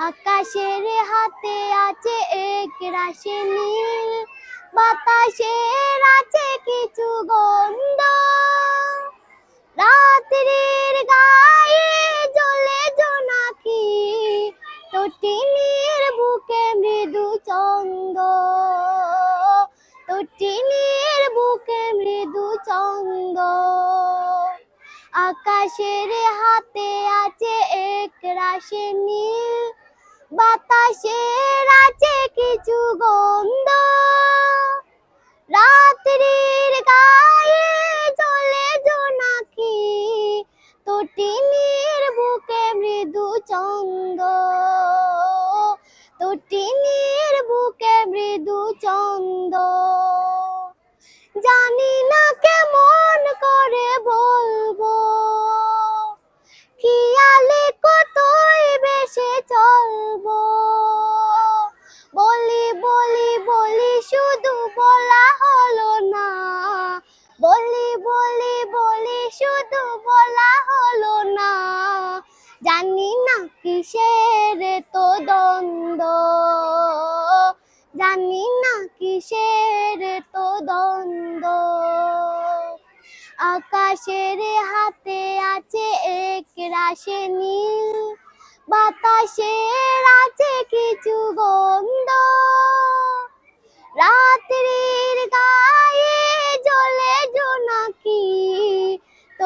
আকাশের হাতে আছে এক রাশি নীল, বাতাসের আছে কিছু গন্ধ। রাত্রির গায়ে জ্বলে জোনাকি তটিনীর বুকে মৃদু চন্দ তটিনীর বুকে মৃদু চন্দ আকাশের হাতে আছে এক রাশি নীল বাতাসের আছে কিছু গন্ধ। রাত্রির গায়ে জ্বলে জোনাকি তটিনীর বুকে মৃদু চন্দ। তটিনীর বুকে মৃদু চন্দ। জানি বলা হলো না। বলি বলি বলি, শুধু বলা হলো না। জানি না কিসের তো দ্বন্দ্ব। জানি না কিসের তো দ্বন্দ্ব। আকাশের হাতে আছে এক রাশি নীল বাতাসের আছে কিছু গন্ধ।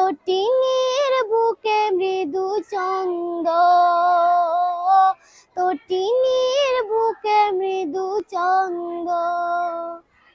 তটিনীর বুকে মৃদু চন্দ তটিনীর বুকে মৃদু চন্দ